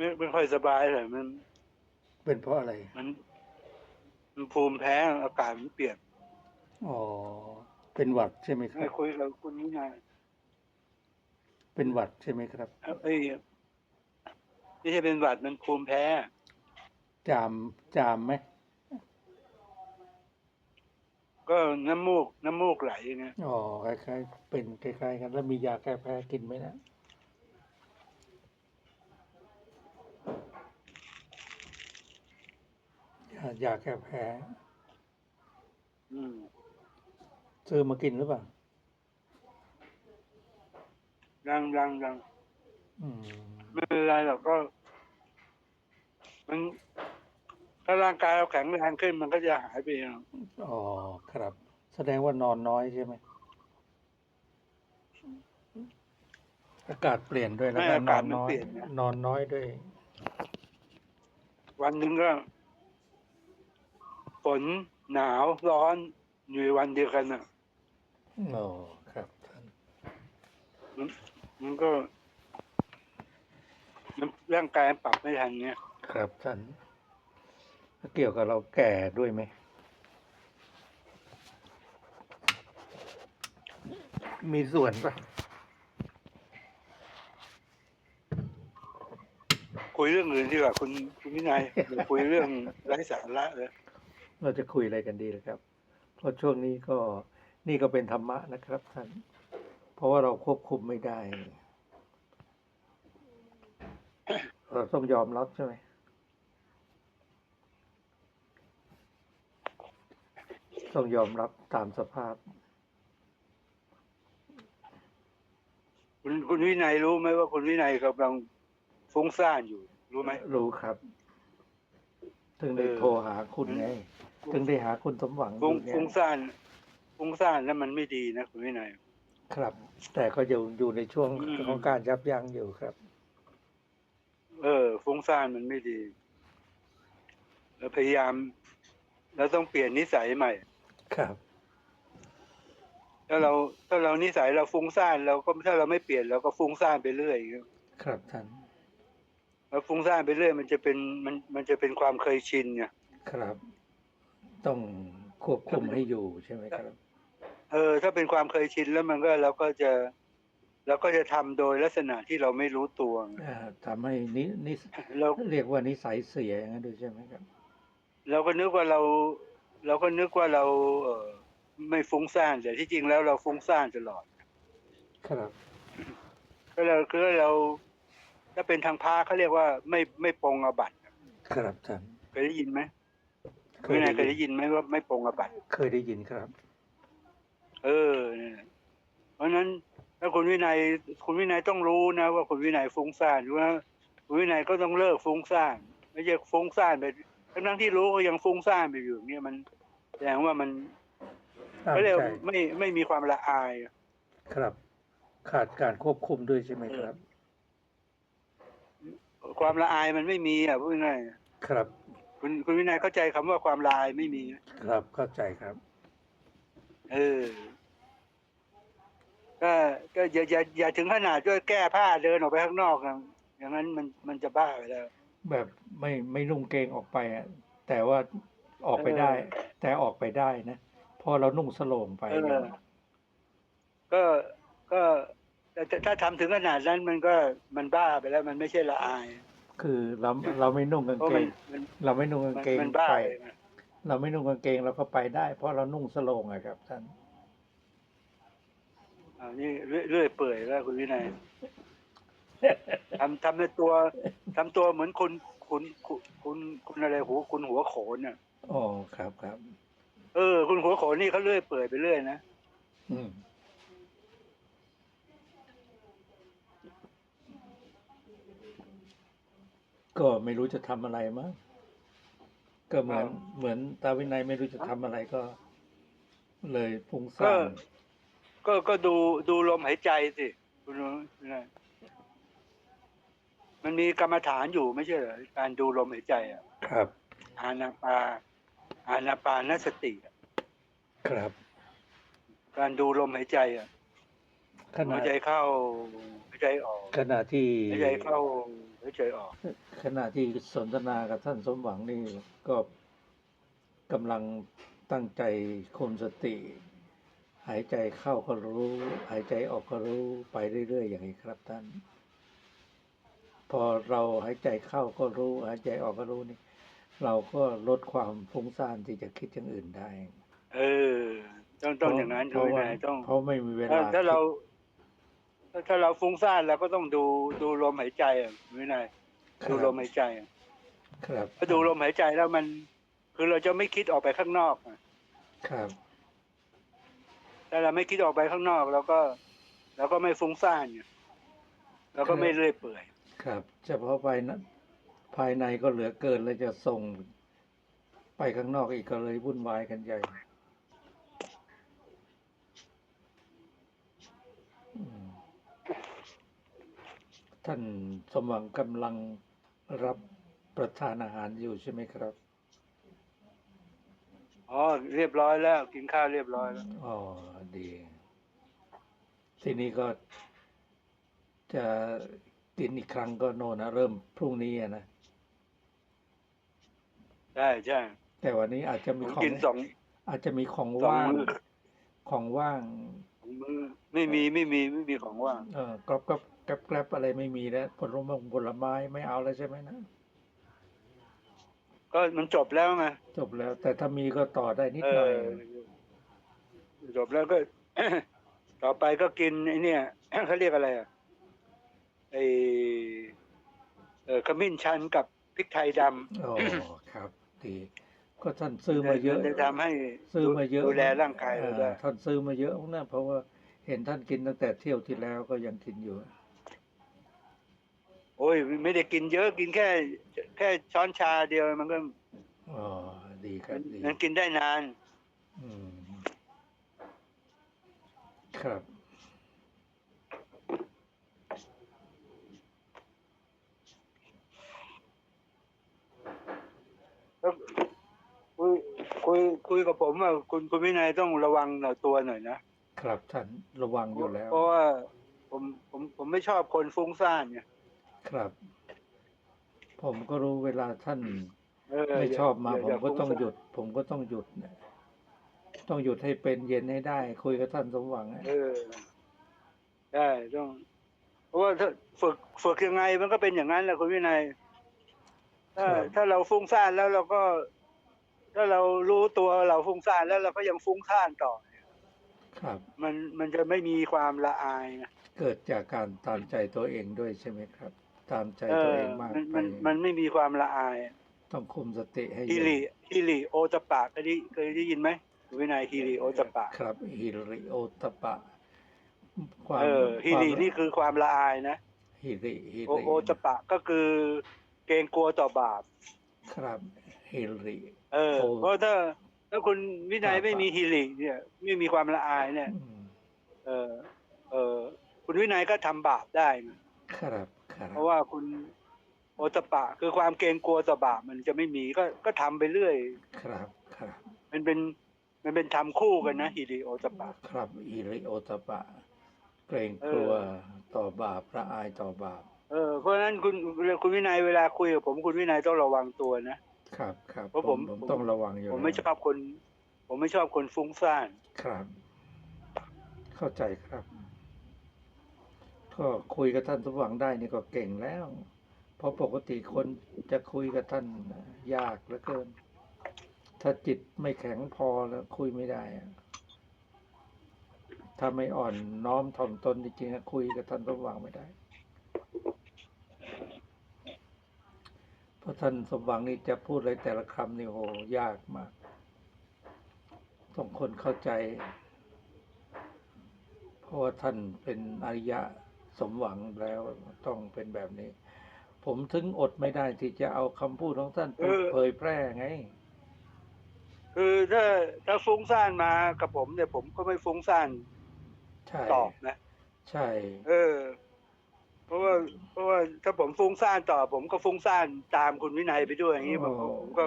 ไม่ไม่ค่อยสบายเลยมัน เป็นเพราะอะไร มันมันภูมิแพ้อากาศมันเปลี่ยนอ๋อ เป็นหวัดใช่ไหมครัให้บคุยกับคุณวินัยเป็นหวัดใช่ไหมครับ เอ้ยไม่ใช่เป็นหวัดมันภูมิแพ้ จามจามไหมก็น้ำมูก น้ำมูกไหลไงอ๋อคล้ายๆเป็นคล้ายๆกัน แล้วมียาแก้แพ้กินไหมนะ ยายาแก้แพ้อืมซื้อมากินหรือเปล่ายังยังยังอืมไม่เป็นไรหรอกก็ มันถ้าร่างกายเราแข็งแรงขึ้นมันก็จะหายไปเองอ๋อครับ แสดงว่านอนน้อยใช่ไหมอากาศเปลี่ยนด้วยแล้วไม่ก็อานกาอศนมันน้อยเปลี่ยนนะนอนน้อยด้วย วันหนึ่งก็ ฝนหนาวร้อนอยู่ในวันเดียวกันน่ะอ๋อครับท่านมันมันก็มันร่างกายปรับไม่ทันเนี่ย ครับท่านเกี่ยวกับเราแก่ด้วยไหม มีส่วนปะคุยเรื่องอื่นดีกว่าคุณคุณวินัยอย่าคุยเรื่องไร้สาระเลย เราจะคุยอะไรกันดีล่ะครับ เพราะช่วงนี้ก็นี่ก็เป็นธรรมะนะครับท่าน เพราะว่าเราควบคุมไม่ได้ เราต้องยอมรับใช่ไหมต้องยอมรับตามสภาพ คุณคุณวินัยรู้ไหมว่าคุณวินัยกำลังฟุ้งซ่านอยู่ รู้ไหมรู้ครับ ถึงได้เออโทรหาคุณไง ถึงได้หาคุณสมหวังอฟุ้งยู่เนี่ยฟุ้งซ่านฟุ้งซ่านแล้วมันไม่ดีนะคุณวินัย ครับ แต่ก็อยู่อยู่ในช่วงอืม ของการยับยั้งอยู่ครับ เออฟุ้งซ่านมันไม่ดี แล้วพยายาม เราต้องเปลี่ยนนิสัยใหม่ ครับ ถ้าเราถ้าเรานิสัยเราฟุ้งซ่านเราก็ถ้าเราไม่เปลี่ยนเราก็ฟุ้งซ่านไปเรื่อยอย่างเงี้ยครับท่านแล้วฟุ้งซ่านไปเรื่อย มันจะเป็นมันมันจะเป็นความเคยชินไงครับ ต้องควบคุมให้อยู่ใช่ไหมครับ เออ ถ้าเป็นความเคยชินแล้วมันก็เราก็จะเราก็จะทำโดยลักษณะที่เราไม่รู้ตัวไงอ่าทำให้นินิเราเรียกว่านิสัยเสียอย่างนั้นด้วยใช่ไหมครับ เราก็นึกว่าเรา เราก็นึกว่าเราเออไม่ฟุ้งซ่านแต่ที่จริงแล้วเราฟุ้งซ่านตลอด ครับก็เราคือเราถ้าเป็นทางพาเขาเรียกว่าไม่ไม่ปรงอาบัติครับท่านเคยได้ยินไหม เคไม่ยนายเคได้ยได้ยินยินไหมว่าไม่ปรงอาบัติเคยได้ยินครับ เออเนี่ยเพราะฉะนั้นถ้าคุณวินัย คุณวินัยต้องรู้นะ ว่าคุณวินัยฟุ้งซ่านว่าคุณวินัยก็ต้องเลิกฟุ้งซ่านไม่ใช่ฟุ้งซ่านไปทั้งทั้งๆที่รู้ก็ยังฟุ้งซ่านไปอยู่เนี่ยมันแสดงว่ามันตามเขาเรียกใจว่าไม่ไม่มีความละอาย ครับ ขาดการควบคุมด้วยใช่ไหมครับ ความละอายมันไม่มีอะพูดง่ายครับๆ คุณคุณวินัยเข้าใจคำว่าความละอายไม่มีครับเข้าใจครับ เออ ก็ก็อย่าอย่าอย่าถึงขนาดด้วยแก้ผ้าเดินออกไปข้างนอกนะอย่างนั้นมันมันจะบ้าไปแล้ว แบบไม่ไม่นุ่งเกงออกไปอะแต่ว่าออกไปได้ แต่ออกไปได้นะพอเรานุ่งสโลงไปเออเนี่ยก็ก็แต่ถ้าถ้าทำถึงขนาดนั้นมันก็มันบ้าไปแล้ว มันไม่ใช่ละอาย คือเราเราไม่นุ่งกางเพราะเกมันงมันเราไม่นุ่งกางมันเกงมันบ้าไปไปนะเราไม่นุ่งกางเกงเราก็ไปได้ เพราะเรานุ่งสโลงอะครับ ท่านอ่านี่เรื่อยเรื่อยเปื่อยแล้วคุณวินัยทำทำในตัวทำตัวเหมือนคุณคุณคุณคุณคุณอะไรหัวคุณหัวโขนน่ะอ๋อครับครับ เออ คุณหัวโขนนี่เขาเลื่อยเปื่อยไปเรื่อยนะอืม ก็ไม่รู้จะทำอะไรมั้งก็เหมือนอ่าเหมือนตาวินัยไม่รู้จะทำอะไรก็ เลยฟุ้งก็ซ่านก็ก็ดูดูลมหายใจสิคุณวินัยมันมีกรรมฐานอยู่ไม่ใช่เหรอการดูลมหายใจอะ ครับ อานาปา อานาปานสติอะครับ การดูลมหายใจอะขณะหายใจเข้าหายใจออกขณะที่หายใจเข้า หายใจออกขณะที่สนทนากับท่านสมหวังนี่ก็กำลังตั้งใจคุมสติ หายใจเข้าก็รู้ หายใจออกก็รู้ไปเรื่อยๆอย่างนี้ครับท่าน พอเราหายใจเข้าก็รู้ หายใจออกก็รู้นี่ เราก็ลดความฟุ้งซ่านที่จะคิดอย่างอื่นได้ เออ ต้องต้องอย่างนั้นเพคุราะณวิว่านัยต้องเพราะไม่มีเวถ้าลาถ้าเราคิด ถ้าถ้าเราฟุ้งซ่านเราก็ต้องดูดูลมหายใจอะคุณวินัยครับดูลมหายใจอะครับถ้าดูลมหายใจแล้วมัน คือเราจะไม่คิดออกไปข้างนอกอะครับถ้าเราไม่คิดออกไปข้างนอกเราก็เราก็ไม่ฟุ้งซ่านเนี่ยเราก็ไม่เรื่อยเปื่อย ครับ เฉพาะภายในภายในก็เหลือเกินแล้วจะส่งไปข้างนอกอีกก็เลยวุ่นวายกันใหญ่ ท่านสมหวังกำลังรับประทานอาหารอยู่ใช่ไหมครับ อ๋อ เรียบร้อยแล้ว กินข้าวเรียบร้อยแล้ว อ๋อ ดี ทีนี้ก็จะกินอีกครั้งก็โน่นนะเริ่มพรุ่งนี้อะนะ ใช่ใช่ แต่วันนี้อาจจะผมีมของกินสอง อาจจะมีของสองว่างมื้อ ของว่างสองมือไม่มีไม่มีไม่มีของว่าง เออกรอบกรอบแกรบแกรบอะไรไม่มีแล้วผลไม้ผลไม้ไม่เอาแล้วใช่ไหมนะ ก็มันจบแล้วไงจบแล้ว แต่ถ้ามีก็ต่อได้นิดเอหน่อยอจบแล้วก็ ต่อไปก็กินไอ้เนี่ยเขาเรียกอะไรอะไอเออขมิ้นชันกับพริกไทยดำอ๋อครับดีก็ท่านซื้อมาเยอะนจะทำให้ซื้อมาเยอะดูแลร่างกายเราเอได้อท่านซื้อมาเยอะนะเพราะว่าเห็นท่านกินตั้งแต่เที่ยวที่แล้วก็ยังกินอยู่ โอ้ยไม่ได้กินเยอะกินแค่ แค่ช้อนชาเดียวมันก็อ๋อดีครัมับนดีมันกินได้นาน อืม ครับแล้วคุยคุยคุยกับผมว่าคุณคุณวินัยต้องระวังหน่อยตัวหน่อยนะ ครับท่านระวังอยู่แล้ว เพราะว่าผมผมผมไม่ชอบคนฟุ้งซ่านไง ครับ ผมก็รู้เวลาท่านเออไม่ชอบมาย่ผมก็ฟุ้ต้องซ่านหยุด ผมก็ต้องหยุดนะต้องหยุดให้เป็นเย็นให้ได้ คุยกับท่านสมหวังนะเออได้ต้อง เพราะว่าถ้าฝึกฝึกยังไงมันก็เป็นอย่างนั้นแหละคุณวินัยถ้าถ้าเราฟุ้งซ่านแล้วเราก็ ถ้าเรารู้ตัวเราฟุ้งซ่านแล้วเราก็ยังฟุ้งซ่านต่อครับ มันมันจะไม่มีความละอายนะเกิดจากการตามใจตัวเองด้วยใช่ไหมครับ ตามใจเอตัวอเองมากมันไปมันมันไม่มีความละอาย ต้องคุมสติให้ฮิอยู่ริฮิริโอตปะเคยได้เคยได้ยินไหมคุณวินัยฮิริโอตปะ ครับฮิริโอตปะความเออฮิริความนี่คือความละอายนะฮิริฮิโอริโอตปะก็คือเกรงกลัวต่อบาป ครับฮิริเออโอเพราะถ้าถ้าคุณวินัยครับไม่มีฮิริเนี่ย ไม่มีความละอายเนี่ยอืมเออเออคุณวินัยก็ทำบาปได้นะ ครับครับเพราะว่าคุณโอตปะ คือความเกรงกลัวต่อบาปมันจะไม่มีก็ก็ทำไปเรื่อย ครับครับมันเป็นมันเป็นทำคู่กันนะฮิริโอตปะ ครับฮิริโอตปะ เกรงกลัวต่อบาปละอายต่อบาป เออเพราะฉะนั้นคุณคุณวินัยเวลาคุยกับผมคุณวินัยต้องระวังตัวนะ ครับครับเพราะผมผมผม ต้องระวังอยู่ผมไม่แล้วชอบคน ผมไม่ชอบคนฟุ้งซ่าน ครับ เข้าใจครับ ก็คุยกับท่านสมหวังได้นี่ก็เก่งแล้ว เพราะปกติคนจะคุยกับท่านยากเหลือเกิน ถ้าจิตไม่แข็งพอแล้วคุยไม่ได้ถ้าไม่อ่อนน้อมถ่อมตนจริงๆคุยกับท่านสมหวังไม่ได้ เพราะท่านสมหวังนี่จะพูดอะไรแต่ละคำนี่โหยากมากต้องคนเข้าใจ เพราะว่าท่านเป็นอริยะ สมหวังแล้วต้องเป็นแบบนี้ ผมถึงอดไม่ได้ที่จะเอาคำพูดของท่านไปเผยแพร่ไง คือถ้าถ้าฟุ้งซ่านมากับผมเนี่ยผมก็ไม่ฟุ้งซ่านใช่ตอบนะ ใช่ เออ เพราะว่าเพราะว่าถ้าผมฟุ้งซ่านต่อ ผมก็ฟุ้งซ่านตามคุณวินัยไปด้วยอย่างนี้ผมผมก็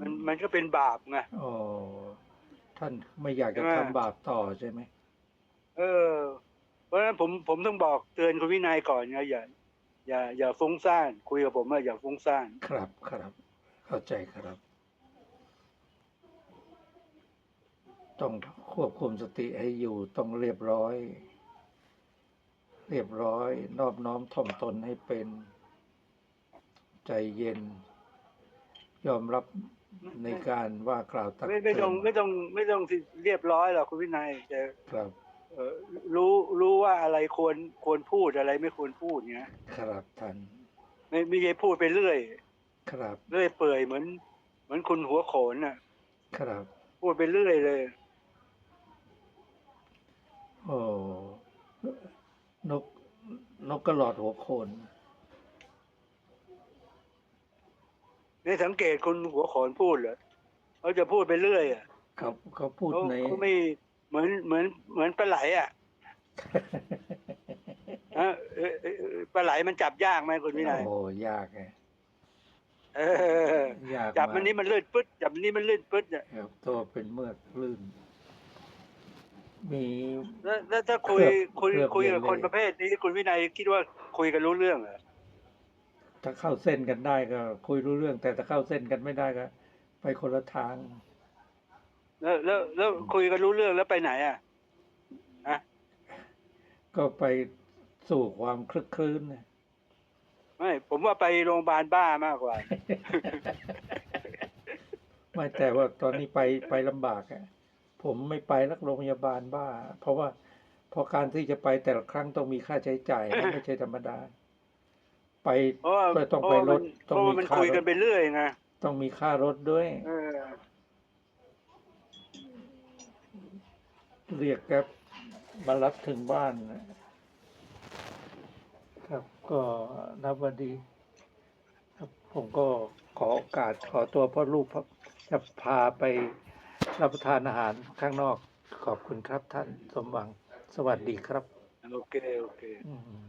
มันมันก็เป็นบาปไงโอ้ท่านไม่อยากจะใช่ไหมทำบาปต่อใช่ไหมเออเพ ราะราะฉะนั้นผมผมต้องบอกเตือนคุณวินัยก่อนนะอย่า อย่า อย่าฟุ้งซ่านคุยกับผมว่าอย่าฟุ้งซ่านครับครับ เข้าใจครับ ต้องควบคุมสติให้อยู่ต้องเรียบร้อย เรียบร้อย นอบน้อมถ่อมตนให้เป็น ใจเย็น ยอมรับในการว่ากล่าวตักไม่ไม่ต้องเตืนไม่ต้องไม่ต้องเรียบร้อยหรอกคุณวินัยแต่ครับเอ่อ รู้รู้ว่าอะไรควรควรพูดอะไรไม่ควรพูดเงี้ยครับท่านไม่ไม่ใช่พูดไปเรื่อย ครับเรื่อยเปื่อยเหมือน เหมือนคุณหัวโขนน่ะ ครับ พูดไปเรื่อยเลยโอ้นกนกกระหลอดหัวโคนในสังเกตคุณหัวโขนพูดเหรอเขาจะพูดไปเรื่อยอะเขาเขาพูดเขาในเขาไม่ เหมือนเหมือนเหมือนปลาไหลอะฮะเอ่อเอ่อเอ่อปลาไหลมันจับยากไหมคุณวินัยโอ้ยากไงเออยากจับมันากนี้มันลื่นปึ๊ดจับมันนี้มันลื่นปึ๊ดอะครับตัวเป็นเมือกลื่น มีแล้วแล้วถ้าคุยเคลือบคุยเคลือบคุยกับคนเย็นเลยประเภทนี้คุณวินัยคิดว่าคุยกันรู้เรื่องเหรอถ้าเข้าเส้นกันได้ก็ คุยรู้เรื่อง แต่ถ้าเข้าเส้นกันไม่ได้ก็ ไปคนละทาง แล้วแล้วแล้วคุยกันรู้เรื่องแล้วไปไหนอะฮะก็ไปสู่ความคลึกคลื้นนะไม่ผมว่าไปโรงพยาบาลบ้ามากกว่า ไม่แต่ว่าตอนนี้ไปไปลำบากอะผมไม่ไปรักโรงพยาบาลบ้า เพราะว่าเพราะการที่จะไปแต่ละครั้งต้องมีค่าใช้จ่ายนะไม่ใช่ธรรมดา ไปเพราะว่าก็ต้องเพไปราะว่ารมันถเพต้องราะว่ามีมันค่าคุยรกันถไปเรื่อยไงต้องมีค่ารถด้วย เออ เรียกแกร็บมารับถึงบ้านนะครับ ก็นับวันดี ครับผมก็ขอโอกาสขอตัวพ่อลูกจะพาไปรับประทานอาหารข้างนอกขอบคุณครับท่านสมหวัง สวัสดีครับ โอเค โอเคอืม